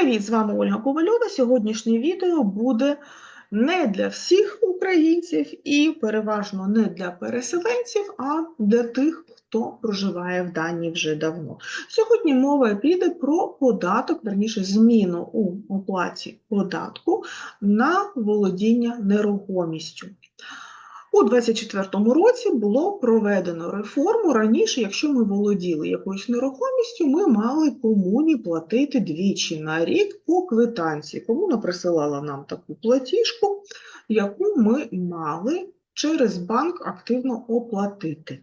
Привіт, з вами Ольга Ковальова. Сьогоднішнє відео буде не для всіх українців і переважно не для переселенців, а для тих, хто проживає в Данії вже давно. Сьогодні мова піде про податок, верніше зміну у оплаті податку на володіння нерухомістю. У 2024 році було проведено реформу. Раніше, якщо ми володіли якоюсь нерухомістю, ми мали комуні платити двічі на рік по квитанції. Комуна присилала нам таку платіжку, яку ми мали через банк активно оплатити.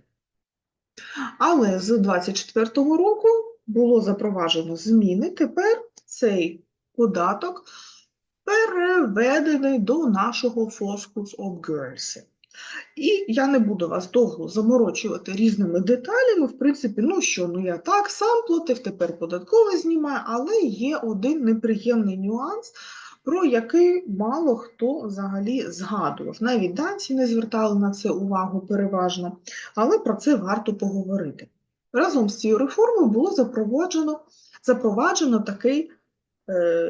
Але з 2024 року було запроваджено зміни. Тепер цей податок переведений до нашого Focus of Girls. І я не буду вас довго заморочувати різними деталями. В принципі, ну що, ну я так сам платив, тепер податкове знімаю, але є один неприємний нюанс, про який мало хто взагалі згадував. Навіть данці не звертали на це увагу переважно, але про це варто поговорити. Разом з цією реформою було запроваджено, запроваджено такий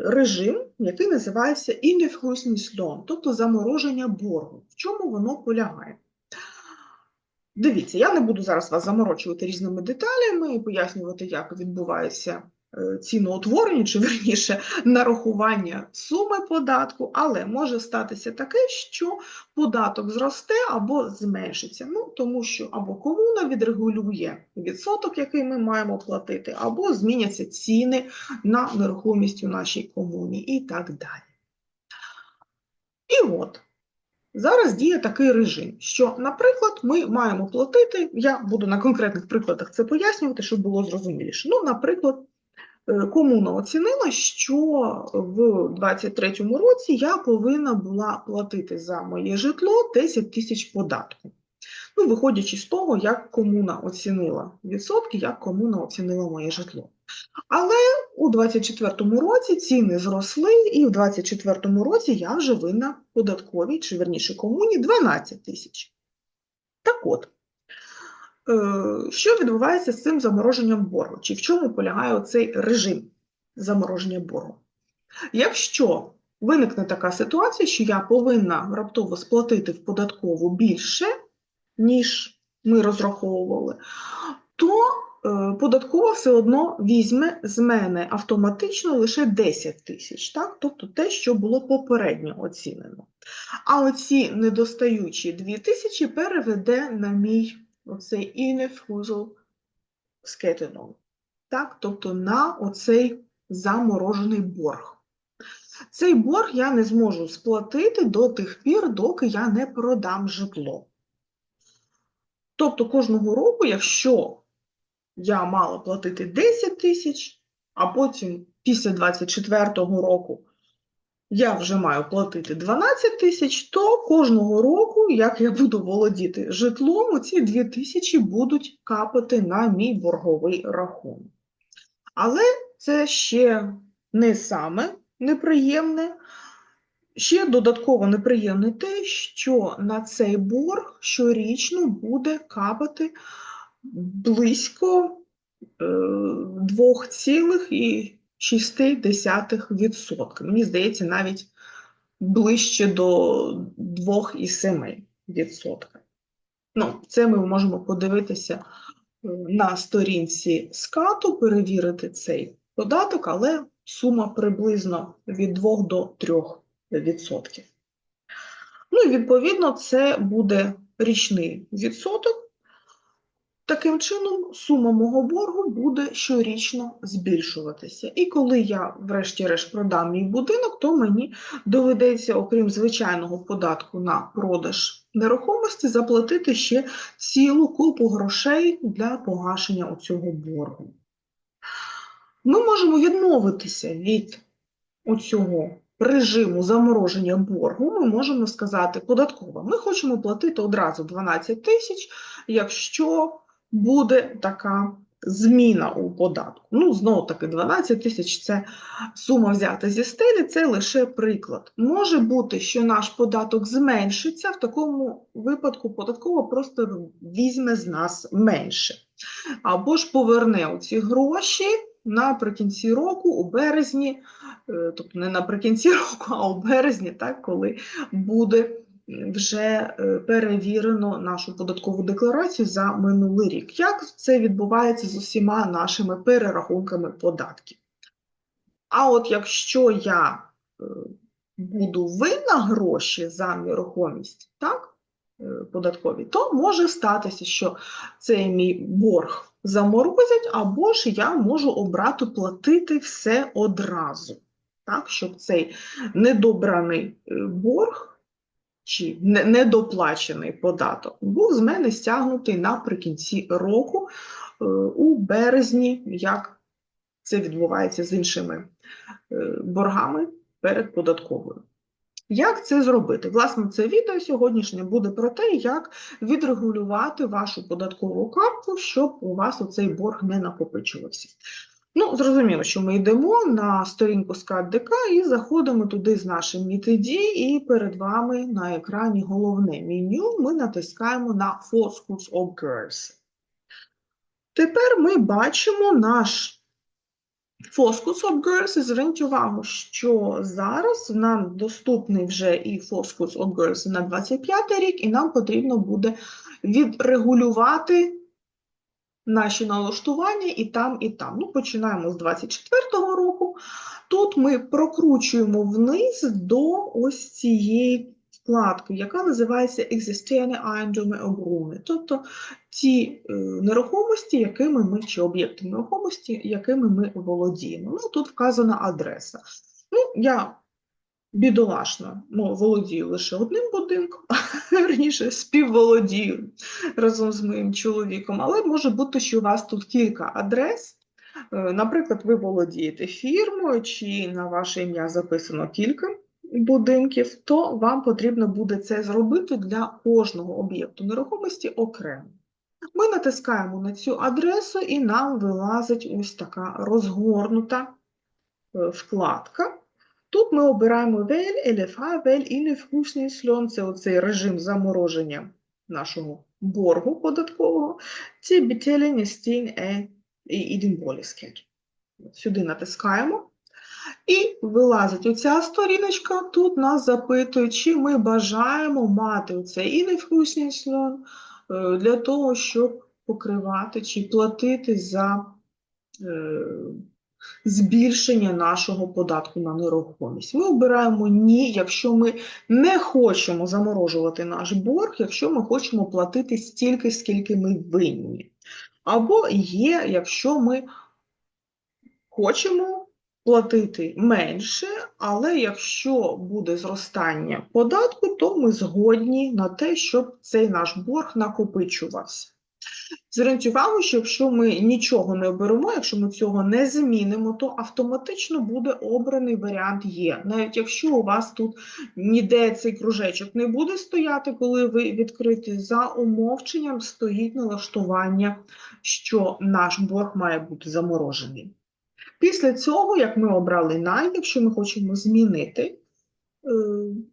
режим, який називається інефруснісльон, тобто замороження боргу. В чому воно полягає? Дивіться, я не буду зараз вас заморочувати різними деталями і пояснювати, як відбувається Е, ціноутворення, чи верніше нарахування суми податку, але може статися таке, що податок зросте або зменшиться. Ну, Тому що або комуна відрегулює відсоток, який ми маємо платити, або зміняться ціни на нерухомість у нашій комуні і так далі. І от. Зараз діє такий режим, що, наприклад, ми маємо платити, я буду на конкретних прикладах це пояснювати, щоб було зрозуміліше. Ну, наприклад, Е, комуна оцінила, що в 2023 році я повинна була платити за моє житло 10 тисяч податку. Ну, виходячи з того, як комуна оцінила відсотки, як комуна оцінила моє житло. Але у 2024 році ціни зросли, і в 2024 році я вже винна податковій, чи верніше комуні 12 тисяч. Так от, Е, що відбувається з цим замороженням боргу? Чи в чому полягає цей режим замороження боргу? Якщо виникне така ситуація, що я повинна раптово сплатити в податкову більше, ніж ми розраховували, то е, податкова все одно візьме з мене автоматично лише 10 тисяч, так? тобто те, що було попередньо оцінено. А оці недостаючі 2 тисячі переведе на мій оцей інефузл скетенол. Так? Тобто на оцей заморожений борг. Цей борг я не зможу сплатити до тих пір, доки я не продам житло. Тобто кожного року, якщо я мала платити 10 тисяч, а потім після 24 року я вже маю платити 12 тисяч, то кожного року, як я буду володіти житлом, ці 2 тисячі будуть капати на мій борговий рахунок. Але це ще не саме неприємне. Ще додатково неприємне те, що на цей борг щорічно буде капати близько 2,7%. 0,6%. Мені здається, навіть ближче до 2,7%. Ну, Це ми можемо подивитися е, на сторінці скату, перевірити цей податок, але сума приблизно від 2 до 3%. Ну і відповідно, це буде річний відсоток. Таким чином, сума мого боргу буде щорічно збільшуватися. І коли я, врешті-решт, продам мій будинок, то мені доведеться, окрім звичайного податку на продаж нерухомості, заплатити ще цілу купу грошей для погашення цього боргу. Ми можемо відмовитися від цього режиму замороження боргу. Ми можемо сказати податково. Ми хочемо платити одразу 12 тисяч, якщо буде така зміна у податку. Ну, знову таки, 12 тисяч це сума взята зі стелі, це лише приклад. Може бути, що наш податок зменшиться, в такому випадку податково просто візьме з нас менше. Або ж поверне ці гроші наприкінці року, у березні, е, тобто не наприкінці року, а у березні, так, коли буде вже е, перевірено нашу податкову декларацію за минулий рік. Як це відбувається з усіма нашими перерахунками податків? А от якщо я е, буду винна гроші за нерухомість, так, е, податкові, то може статися, що цей мій борг заморозять, або ж я можу обрати платити все одразу, так, щоб цей недобраний борг чи недоплачений податок був з мене стягнутий наприкінці року е, у березні, як це відбувається з іншими е, боргами перед податковою. Як це зробити? Власне, це відео сьогоднішнє буде про те, як відрегулювати вашу податкову картку, щоб у вас оцей борг не накопичувався. Ну, зрозуміло, що ми йдемо на сторінку СКАД-ДК і заходимо туди з нашим MITID, і перед вами на екрані головне меню. Ми натискаємо на Focus of Girls. Тепер ми бачимо наш Focus of Girls. І зверніть увагу, що зараз нам доступний вже і Focus of Girls на 25 рік, і нам потрібно буде відрегулювати наші налаштування і там, і там. Ну, починаємо з 24-го року. Тут ми прокручуємо вниз до ось цієї вкладки, яка називається Existene Eiendomme обруни, тобто ті е, нерухомості, якими ми, чи об'єкти нерухомості, якими ми володіємо. Ну, тут вказана адреса. Ну, я бідолашна, ну, володію лише одним будинком, верніше, співволодію разом з моїм чоловіком, але може бути, що у вас тут кілька адрес. Е, Наприклад, ви володієте фірмою, чи на ваше ім'я записано кілька будинків, то вам потрібно буде це зробити для кожного об'єкту нерухомості окремо. Ми натискаємо на цю адресу, і нам вилазить ось така розгорнута е, вкладка. Тут ми обираємо Вель, LFA, Вель і Невкусний це оцей режим замороження нашого боргу податкового. Ці бітелені стін е і ідемболіскет. Сюди натискаємо. І вилазить оця сторіночка. Тут нас запитують, чи ми бажаємо мати оцей і невкусний слон е, для того, щоб покривати чи платити за е, збільшення нашого податку на нерухомість. Ми обираємо ні, якщо ми не хочемо заморожувати наш борг, якщо ми хочемо платити стільки, скільки ми винні. Або є, якщо ми хочемо платити менше, але якщо буде зростання податку, то ми згодні на те, щоб цей наш борг накопичувався. Зверніть увагу, що якщо ми нічого не оберемо, якщо ми цього не змінимо, то автоматично буде обраний варіант Є. Навіть якщо у вас тут ніде цей кружечок не буде стояти, коли ви відкриті, за умовченням стоїть налаштування, що наш борг має бути заморожений. Після цього, як ми обрали най, якщо ми хочемо змінити е,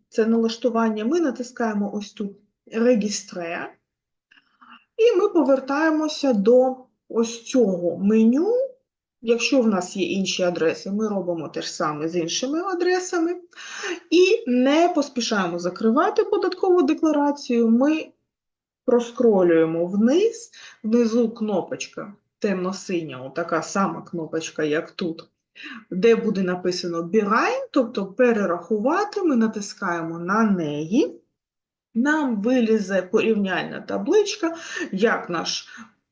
це налаштування, ми натискаємо ось тут «Регістре», і ми повертаємося до ось цього меню. Якщо в нас є інші адреси, ми робимо те ж саме з іншими адресами. І не поспішаємо закривати податкову декларацію. Ми проскролюємо вниз, внизу кнопочка темно-синя, така сама кнопочка, як тут, де буде написано Behind, тобто перерахувати, ми натискаємо на неї. Нам вилізе порівняльна табличка, як наш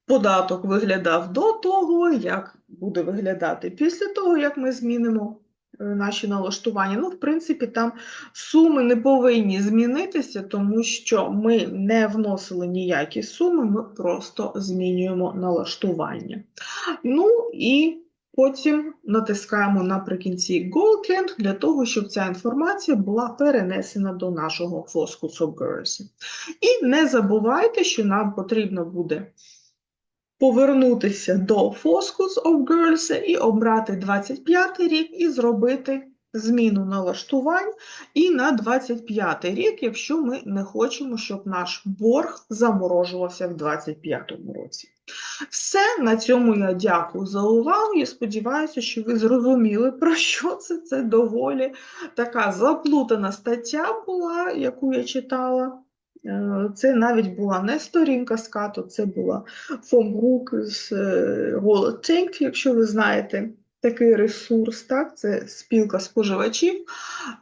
податок виглядав до того, як буде виглядати після того, як ми змінимо е, наші налаштування. Ну, в принципі, там суми не повинні змінитися, тому що ми не вносили ніякі суми, ми просто змінюємо налаштування. Ну і Потім натискаємо наприкінці Gold Hand для того, щоб ця інформація була перенесена до нашого of Girls. І не забувайте, що нам потрібно буде повернутися до Focus of Girls і обрати 25 рік і зробити зміну налаштувань і на 25 рік, якщо ми не хочемо, щоб наш борг заморожувався в 25 році. Все, на цьому я дякую за увагу. Я сподіваюся, що ви зрозуміли, про що це. Це доволі така заплутана стаття була, яку я читала. Е, Це навіть була не сторінка з кату, це була фомрук з е, Tank, якщо ви знаєте такий ресурс, так, це спілка споживачів,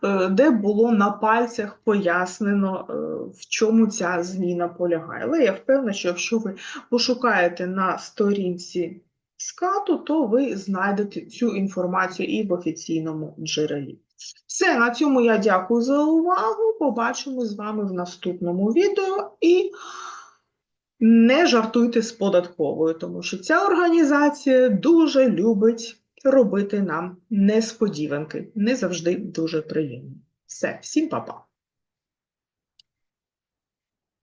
е, де було на пальцях пояснено, е, в чому ця зміна полягає. Але я впевнена, що якщо ви пошукаєте на сторінці скату, то ви знайдете цю інформацію і в офіційному джерелі. Все, на цьому я дякую за увагу. Побачимо з вами в наступному відео і не жартуйте з податковою, тому що ця організація дуже любить робити нам несподіванки, не завжди дуже приємні. Все, всім па-па.